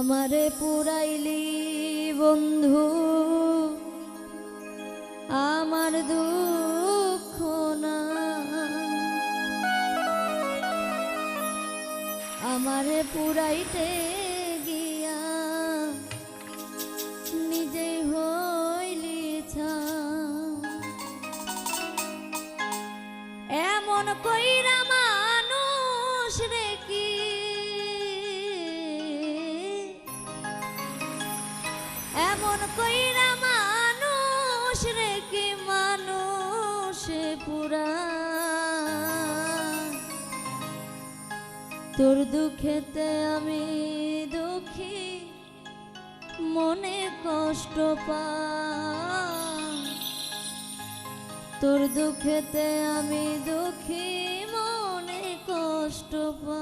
আমারে পুরাইলি বন্ধু। আমার দুঃখ না আমারে পুরাইতে গিয়া নিজে হইলি এমন কইরা মানুষ রে কি কইরা মানুষ রে কি মানুষ পুরা। তোর দুঃখেতে আমি দুঃখী, মনে কষ্ট পা। তোর দুঃখেতে আমি দুঃখী, মনে কষ্ট পা।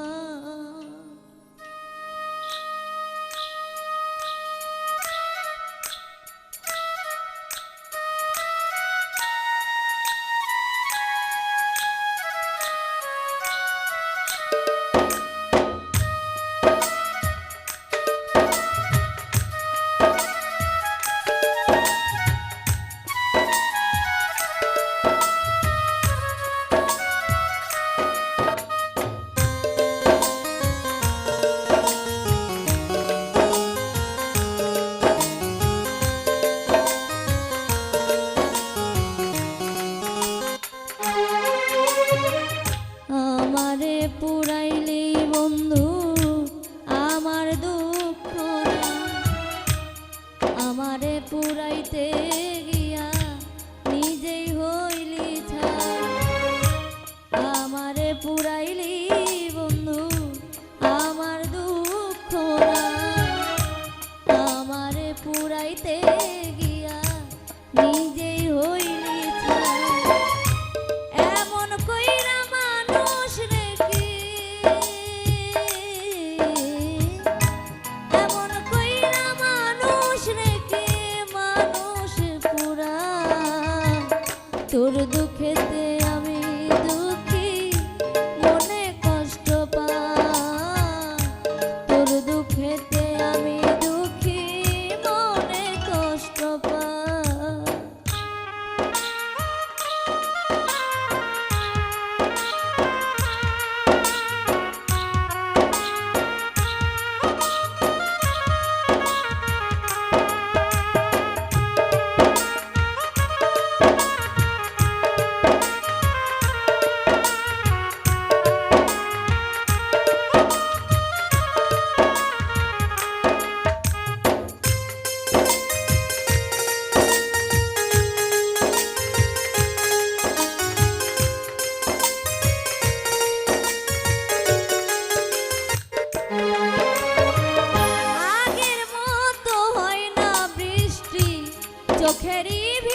তোরা আমার পুরাইতে querido.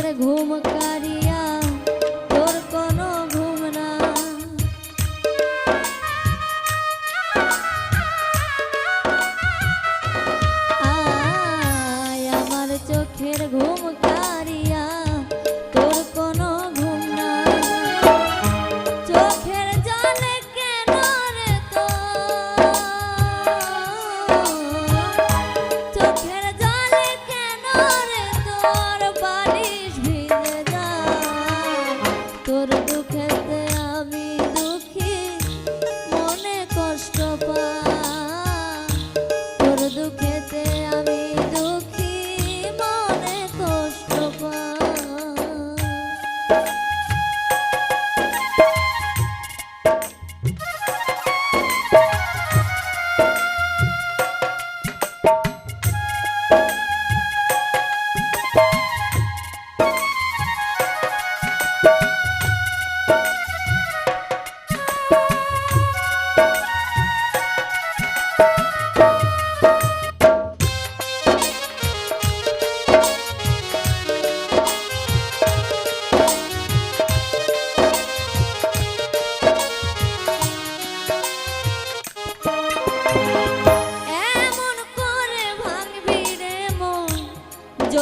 quiere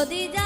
yo.